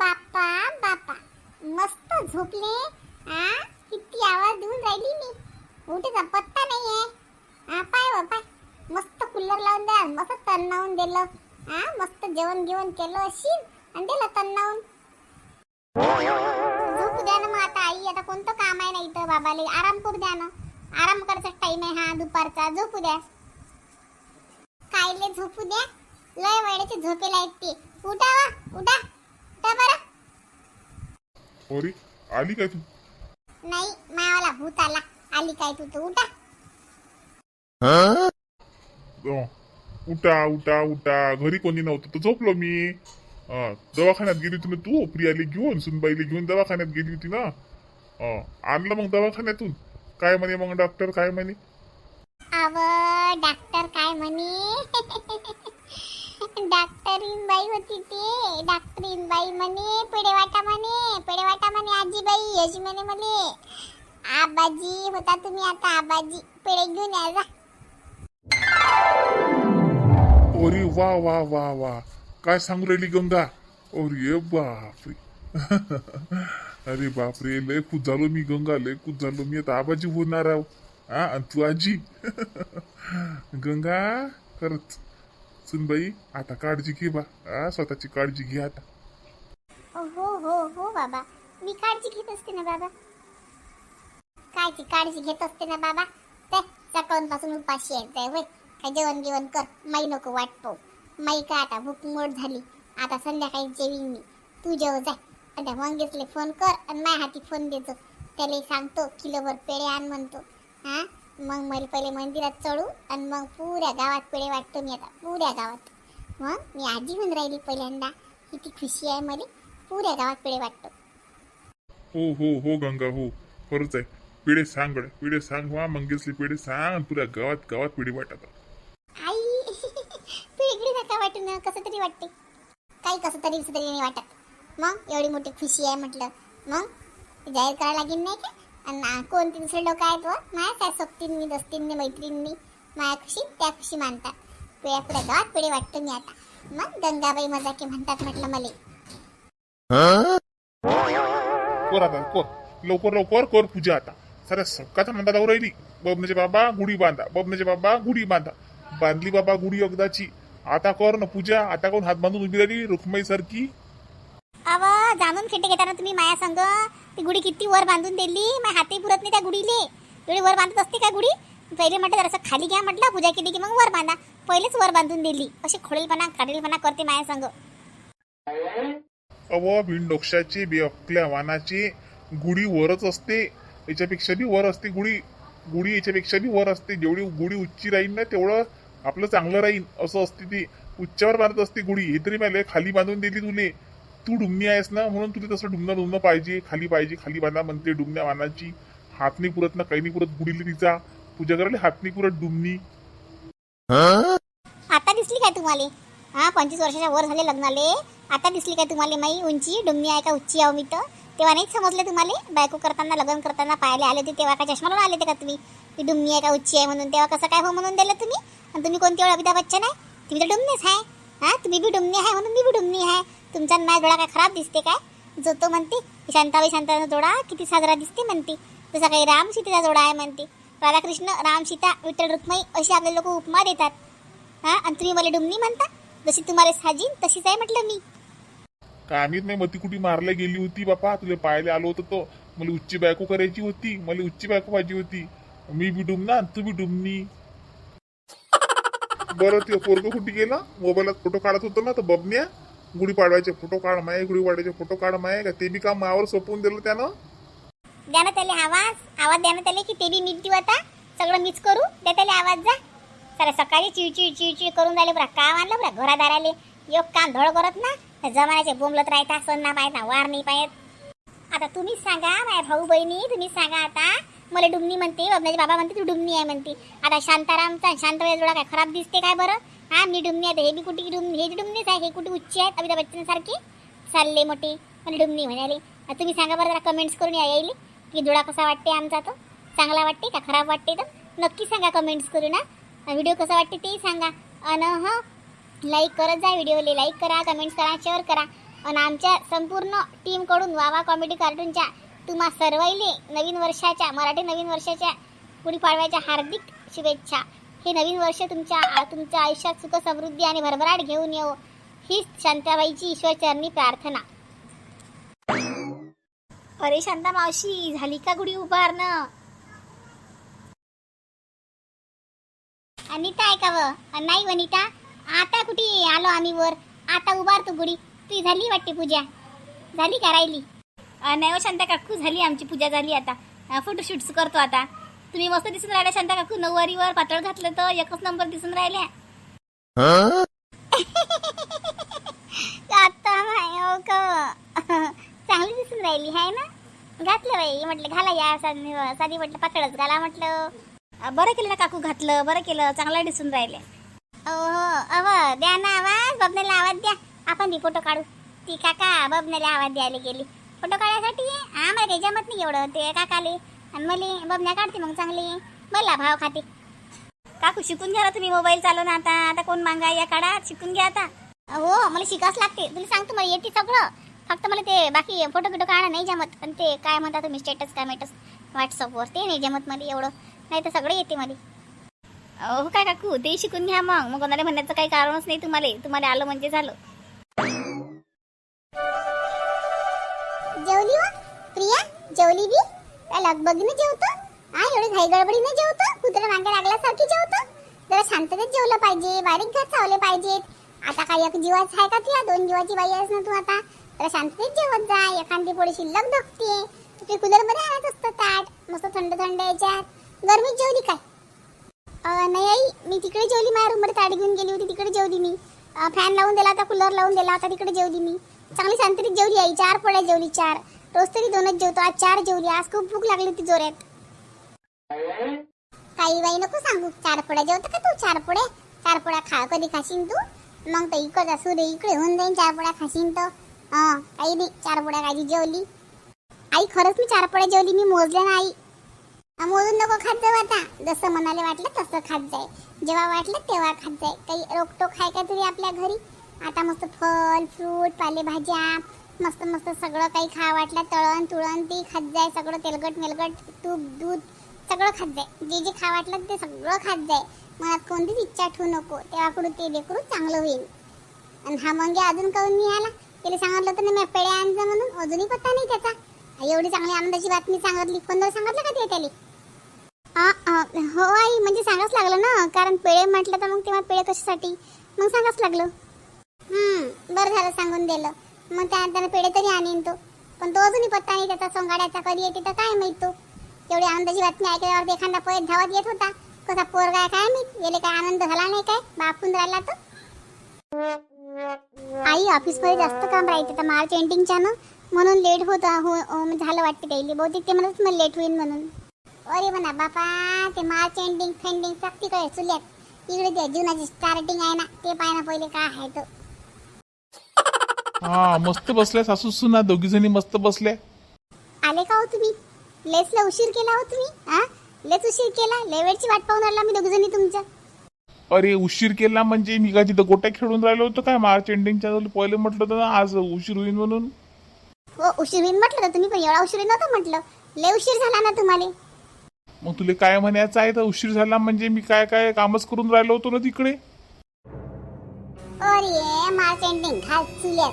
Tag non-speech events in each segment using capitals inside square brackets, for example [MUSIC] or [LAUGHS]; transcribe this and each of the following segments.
बापा बापा मस्त झोपले आ? किती आवाज देऊन राहिली मी. उठीचा पत्ता नाहीये. आ पाय व पाय. मस्त कूलर लावून द्या मस्त तन्नावून दिलं. आ मस्त जेवण घेऊन केलं अशी आणि दिलं तन्नावून. झोपू द्या ना मग आता आई. आता कोणतं काम आहे ना इथं बाबाले? आराम करू द्या ना. आराम करायचा टाइम आहे हा दुपारचा. झोपू द्या. कायले झोपू द्या. लय वेळेचे झोपेला आहेत ते. उठा वा उठा. उठा बरं. अरे आली काय तू? नाही मायावाला भूत आला. आली काय तू तर उठा. अं, उठा उठा उठा. घरी कोणी नव्हतं तर झोपलो मी. अं, दवाखान्यात गेली होती ना तू? प्रियाली घेऊन सुनबाईला घेऊन दवाखान्यात गेली होती ना? अं, आणलं मग दवाखान्यातून. काय म्हणे मग डॉक्टर काय म्हणे? अव डॉक्टर काय म्हणे? [LAUGHS] डॉक्टर इनबाई होती ते. डॉक्टर इनबाई म्हणे पेढे वाटा म्हणे पेढे वाटा म्हणे आजीबाई याची म्हणे मले आबाजी होता तुम्ही आता आबाजी. पेढे घेऊन या जा. अरे वा वा वा वा. काय सांगू राहिली गंगा? अरे बापरे. [LAUGHS] अरे बापरे लय खुश झालो मी गंगा लय खुश झालो मी. आता आबाजी होणार आहो. हा आणि तू आजी गंगा खरंच सुनबाई आता काळजी घे बा हा स्वतःची काळजी घे आता हो हो हो बाबा मी काळजी घेत असते ना बाबा कायची काळजी घेत असते ना बाबा ते सकाळपासून उपाशी यायचंय होय काय जेवण जेवण कर माई नको वाटतो माई का आता भूक मोड झाली आता संध्याकाळी जेवीन मी तू जेव जाय आणि त्या मंगेशले फोन कर आणि माझ्या हाती फोन देतो त्याला सांगतो किलोभर पेढे आण म्हणतो हा? मग मला पहिले मंदिरात चढू आणि मग पुऱ्या गावात पेढे वाटतो मी आता पुऱ्या गावात. मग मी आजी होऊन राहिली पहिल्यांदा किती खुशी आहे मला पुऱ्या गावात पेढे वाटतो. हो हो हो गंगा हो खरंच आहे. पिढे सांग पिढे सांग वा मंगेशले पिढे सांग पुऱ्या गावात गावात पिढे वाटत. आई पिढी नका वाटू ना कसं तरी वाटते काही कसं तरी कसं तरी नाही वाटत. मग एवढी मोठी खुशी आहे म्हटलं. मग जाहीर करायला लागेल नाही का? आणि कोणते दुसरे लोक आहेत व? माझ्या काय सोबतींनी दस्तींनी मैत्रिणींनी माझ्या खुशी त्या खुशी मानतात. पिढ्या पुढ्या गावात पिढे वाटतो मी आता. मग गंगाबाई मजाकी म्हणतात म्हटलं मला. कर आता कर. लवकर लवकर कर पूजा आता. साऱ्या सकाळच्या म्हणतात जाऊ राहिली. बबनाचे बाबा गुढी बांधा. बबनाचे बाबा गुढी बांधा. बांधली बाबा गुढी अगदाची आता कर ना पूजा आता कोण हात बांधून उभी राहिली रुक्माई सारखी अव जाणून खेटे घेताना तुम्ही माया संग ती गुढी किती वर बांधून दिली? मग हाती पुरत नाही त्या गुढीले. एवढी वर बांधत असते का गुढी? पहिले म्हटलं जरासं खाली घ्या म्हटलं पूजा केली की मग वर बांधा. पहिलेच वर बांधून दिली. अशी खोडेलपणा काढेलपणा करते माया संग. अव भिंडोक्षाची बेअक्कल्या वानाची गुढी वरच असते. याच्यापेक्षा बी वर असते गुढी. गुढी याच्यापेक्षा बी वर असते. जेवढी गुढी उच्ची राहील ना तेवढं आपलं चांगलं राहील असं असते ती. उच्चावर बांधत असते गुढी. हे तरी मला खाली बांधून दिली तुले. तू डुमणी आहेस ना म्हणून तुला तसं डुमणं डुमणं पाहिजे खाली पाहिजे खाली बांधा म्हणते डुमण्या वानाची. हातनी पुरत ना काही पुरत गुढीला तिचा. पूजा करायला हातनी पुरत डुमणी. आता दिसली काय तुम्हाला? हा पंचवीस वर्षाच्या वर झाले लग्नाले. आता दिसली काय तुम्हाला माई? उंची डुमणी आहे का उच्ची आहो मी तर तेव्हा नाहीच समजले तुम्हाला? बायको करताना लग्न करताना पाहायला आले होते तेव्हा काय चष्माला आले होते का तुम्ही? की डुमणी आहे का उच्ची आहे म्हणून तेव्हा कसं काय हो म्हणून दिलं तुम्ही? आणि तुम्ही कोणती वेळ अमिताभ बच्चन आहे? तुम्ही तर डुमणीच आहे. हा तुम्ही बी डुमणी आहे म्हणून मी बी डुमणी आहे. तुमचा माझा डोळा काय खराब दिसते काय? जो तो म्हणते शांताबाई शांताचा जोडा किती साजरा दिसते म्हणते. जसा काही राम सीतेचा जोडा आहे म्हणते. राधाकृष्ण राम सीता विठ्ठल रुक्माई अशी आपले लोक उपमा देतात. हा? आणि तुम्ही मला डुमणी म्हणता? जशी तुम्हाला साजीन तशीच आहे म्हटलं मी. कामीत नाही मती कुठे मारल्या गेली होती बापा. तुला पाहायला आलो होतो तो. मला उच्ची बायको करायची होती. मला उच्ची बायको पाहिजे होती. मी बी डुमना तू बी डुमनी बरं ते पोरग कुठे गेला? मोबाईलात फोटो काढत होतो ना तर बबन्या? गुढीपाडवायचे फोटो काढ माय गुढीपाडवायचे फोटो काढ माय का ते बी काम मायावर सोपवून दिलं त्यानं? द्या ना त्याला आवाज. आवाज द्या ना त्याला की ते बी मीच देऊ आता. सगळं मीच करू. द्या त्याला आवाज जा. सर सकाळी चिडचिड चिडचिड करून राहिले बरं. काम आणलं बरं? घरादाराले एक काम धड करत ना. त्या जमान्याचे बोंबलत राहता सण ना पाहत ना वार नाही पाहत. आता तुम्हीच सांगा माझ्या भाऊ बहिणी तुम्हीच सांगा आता. मला डुमणी म्हणते बबनाचे बाबा म्हणते तू डुमनी आहे म्हणते. आता शांतारामचा शांत जोडा काय खराब दिसते काय बरं? हा मी डुमणी आता हे बी कुठे डुमणी हे डुमणीच आहे हे कुठे उच्च आहेत? अमिताभ बच्चन सारखे? चालले मोठे. पण डुमणी म्हणाले. तुम्ही सांगा बरं जरा कमेंट्स करून या येईल की जोडा कसा वाटते आमचा तो? चांगला वाटते का खराब वाटते तर नक्की सांगा कमेंट्स करू ना व्हिडिओ कसा वाटते तेही सांगा. अन हं लाईक करत जा व्हिडिओला लाईक करा कमेंट्स करा शेअर करा. आणि आमच्या संपूर्ण टीमकडून वावा कॉमेडी कार्टूनच्या तुम्हा सर्वाईले नवीन वर्षाच्या मराठी नवीन वर्षाच्या गुढीपाडव्याच्या हार्दिक शुभेच्छा. हे नवीन वर्ष तुमच्या तुमच्या आयुष्यात सुख समृद्धी आणि भरभराट घेऊन येऊ हीच शांताबाईची ईश्वरचरणी प्रार्थना. अरे शांता मावशी झाली का गुढी उभारणं? अनिता आहे का व? नाही वनिता आता कुठे आलो आम्ही वर? आता उभारतो गुढी. ती झाली वाटते पूजा? झाली का राहिली? नाही हो शांता काकू झाली आमची पूजा झाली आता. फोटोशूट्स करतो आता. तुम्ही मस्त दिसून राहिल्या शांता काकू. नऊवारीवर पातळ घातलं तर एकच नंबर दिसून राहिल्या. आता माय हो का चांगली दिसून राहिली आहे ना? घातलं बाई म्हटलं घाला या साधी साधी म्हटलं पातळच घाला म्हटलं. अ, बरं केलं ना काकू घातलं बरं केलं चांगलं दिसून राहिले. हो अव द्या ना आवाज बबनेला आवाज द्या. आपण बी फोटो काढू. ती काका बबनेला आवाज द्यायला गेली. फोटो काढायसाठी हा मला काही जमत नाही एवढं. ते काकाले आणि मला बबन्या काढते मग चांगली. मला भाव खाते. काकू शिकून घ्या तुम्ही मोबाईल चालवून आता. आता कोण मांगा या काळात शिकून घ्या आता. हो मला शिकावंच लागते. तुला सांगतो मला येते सगळं. फक्त मला ते बाकी फोटो बिटो काढणं नाही जमत. पण ते काय म्हणता तुम्ही स्टेटस काय मेटस व्हॉट्सअपवर ते नाही जमत मला एवढं. नाही तर सगळं येते मला. हो काय काकू? ते शिकून घ्या मग. मग कोणाला म्हणण्याचं काही कारणच नाही तुम्हाला. तुम्हाला आलं म्हणजे झालं. लगबगीने जेवतो. हा एवढी घाई गडबडीने जेवतो. कुत्रा मागे लागल्यासारखी जेवतो. जरा शांततेत जेवलं पाहिजे. बारीक घर चावले पाहिजेत. आता काय एक जीवाच आहे का तुला? दोन जीवाची बाई आहेस ना तू आता. जरा शांततेत जेवत जा. एखादी पोळी शिल्लक धकते तुझे कूलरमध्ये आणत असतं ताट. मस्त थंड थंड याच्यात. गरमीत जेवली काय? नाही आई. मी तिकडे जेवली. माझ्या रूममध्ये ताडी घेऊन गेली होती. तिकडे जेवली मी. फॅन लावून दिला होता कूलर लावून दिला होता. तिकडे जेवली मी. चांगली शांततेत जेवली आई. चार पोळ्या जेवली चार. रोज तरी दोनच जेवतो. आज चार जेवली. आज खूप भूक लागली होती जोरात. काही बाई नको सांगू. चार पोळ्या जेवतो का तू? चार पोळ्या? चार पोळ्या खा. कधी खाशीन तू? मग तर इकडे असू दे इकडे होऊन जाईन. चार पोळ्या खाशीन तर. हा काही नाही चार पोळ्या काही जेवली. आई खरंच मी चार पोळ्या जेवली. मी मोजले ना आई. मोजून नको खात जाऊ आता. जसं मनाला वाटलं तसं खात जाय. जेव्हा वाटलं तेव्हा खात जाय. काही रोकटोक आहे का तुझी आपल्या घरी? आता मस्त फल फ्रूट पालेभाज्या मस्त मस्त सगळं काही खा वाटलं तळण तुळण ते खात जाय सगळं तेलकट मेलकट तूप दूध सगळं खात जाय. जे जे खा वाटलं ते सगळं खात जाय. मनात कोणतीच इच्छा ठेवू नको. तेव्हाकडून ते लेकरू चांगलं होईल. आणि हा मग अजून काऊन नाही आला त्याला सांगितलं तर नाही मी पेड्या आणजा म्हणून. अजूनही पत्ता नाही त्याचा. एवढी चांगली आनंदाची बातमी सांगितली. कोणाला सांगितलं का ते त्याला? हो आई म्हणजे सांगाच लागलं ना. कारण पेळे म्हटलं तर मग तेव्हा पेळे कशासाठी? मग सांगाच लागलं. हम्म बरं झालं सांगून दिलं. मग त्या पेढे तरी आणीन तो. पण तो अजूनही पत्ता नाही त्याचा सोंगाड्याचा कधी येते तर काय माहीत तो. एवढी आनंदाची बातमी ऐकल्यावर एखादा पोयत धावत येत होता. कसा पोरगा काय माहीत? गेले काय आनंद झाला नाही काय? बापून राहिला तर आई ऑफिसमध्ये जास्त काम राहते तर मार्च एंडिंगच्या ना? म्हणून लेट होत हो, हो झालं वाटते त्याला बहुतेक ते म्हणत मला लेट होईल म्हणून. अरे म्हणा बापा ते मार्च एंडिंग फेंडिंग सक्ती काय चुल्यात. इकडे ते जीवनाची स्टार्टिंग आहे ना ते पाय ना पहिले काय आहे तर हा मस्त बसल्या सासू सुना दोघी जणी मस्त बसल्या. आले का हो तुम्ही? लेसला उशीर केला हो तुम्ही? हा? लेच उशीर केला? लय वेळची वाट पाहून राहिला मी दोघी जणी तुमच्या. अरे उशीर केला म्हणजे मी काय तिथं गोट्या खेळून राहिलो होतो काय? मार्च एंडिंगच्या पहिले म्हटलं होतं ना आज उशीर होईल म्हणून. हो उशीर होईल म्हटलं तर तुम्ही पण एवढा उशीर नव्हतं म्हटलं. लय उशीर झाला ना तुम्हाला. मग तुला काय म्हणायचं आहे? तर उशीर झाला म्हणजे मी काय काय कामच करून राहिलो होतो ना तिकडे? अरे मार्च एंडिंग घाल चुल्यात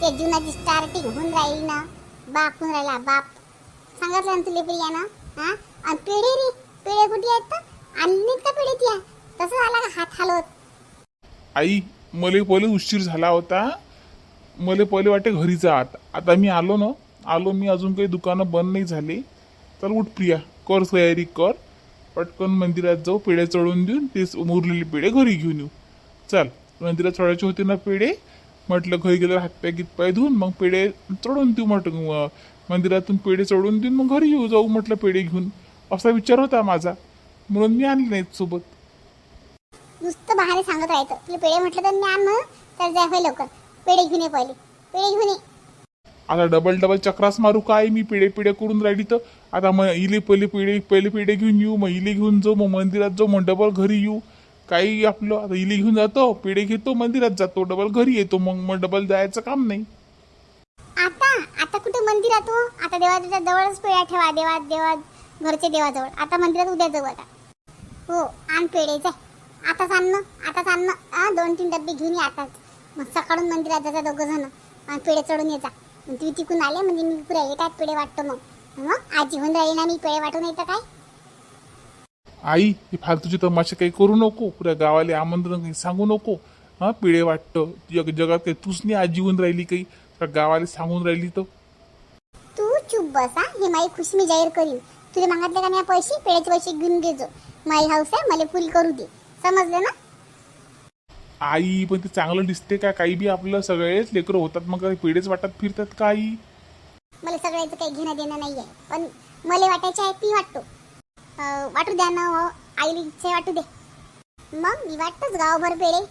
ते जुनाची स्टार्टिंग होऊन राहील ना. बाप होऊन राहिला बाप. सांगितलं ना तुला प्रिया ना हा? आणि पेढे रे पेढे कुठे आहेत तर? आणली नाहीत का पेढे त्या तसं झाला का हात हलवत? आई मला पहिले उशीर झाला होता. मला पहिले वाटे घरी जा आता. आता मी आलो ना आलो मी अजून काही दुकानं बंद नाही झाली. चल उठ प्रिया कर तयारी कर. पटकन मंदिरात जाऊ पेढे चढवून देऊन तेच मुरलेली पेढे घरी घेऊन येऊ. चल. मंदिरात चढायचे होते ना पेढे? म्हटलं घरी गेल्यावर हातपाय गीतपाय धुवून मग पेढे चढवून देऊ म्हटलं मंदिरातून पेढे चढवून देऊन मग घरी येऊ जाऊ म्हटलं पेढे घेऊन. असा विचार होता माझा. म्हणून मी आणले नाहीत सोबत. नुसतं बहाणे सांगत राहायचं. तुला पेढे म्हटलं तर ज्ञान म्हणून तर जाय होय लवकर. पेढे घेऊन ये पहिले. पेढे घेऊन ये. आता डबल डबल चक्रास मारू काय? मी पिढे पिढे करून राहिली तर. आता मग इले पहिले पिढे पहिले पिढे घेऊन येऊ मग इले घेऊन जाऊ मग मंदिरात जाऊ मग डबल घरी येऊ. काही आपलं आता घेऊन जातो पेढे घेतो मंदिरात जातो डबल घरी येतो मग मग डबल जायचं काम नाही. आता आता कुठे मंदिरात हो? आता देवाच्या जवळच पेढ्या ठेवा देवा देवा घरचे देवाजवळ. आता मंदिरात उद्या जाऊ आता. हो आण पेढे जा आताच आण ना आताच आण ना. हा दोन तीन डब्बे घेऊन ये आताच. मग सकाळून मंदिरात जाता दोघं जण. आणि पेढे चढून येता तुम्ही तिकून आले म्हणजे मी पुऱ्या येतात पेढे वाटतो मग. मग आजी होऊन राहील ना मी पेढे वाटून येतं काय आई हे फालतूचे तमाशे काही करू नको. पुऱ्या गावाला आमंत्रण काही सांगू नको. हा पिढे वाटतं. जग जगात काही तूच नाही आजी राहिली काही. तर गावाला सांगून राहिली तर? तू चुप बस हा. माई खुशी मी जाहीर करीन. तुला मागितले का मी पैसे? पेढ्याचे पैसे घेऊन घेजो माई हाऊस आहे मला फुल करू दे. समजलं ना? आई पण ते चांगलं दिसते का? काही बी आपलं सगळेच लेकरं होतात. मग पिढेच वाटत फिरतात का आई? मला सगळ्याचं काही घेणं देणं नाही आहे पण मला वाटायचे आहे ती वाटतो. वाटू द्या ना हो. आईला इच्छा वाटू दे मग मी वाटतच गावभर पेढे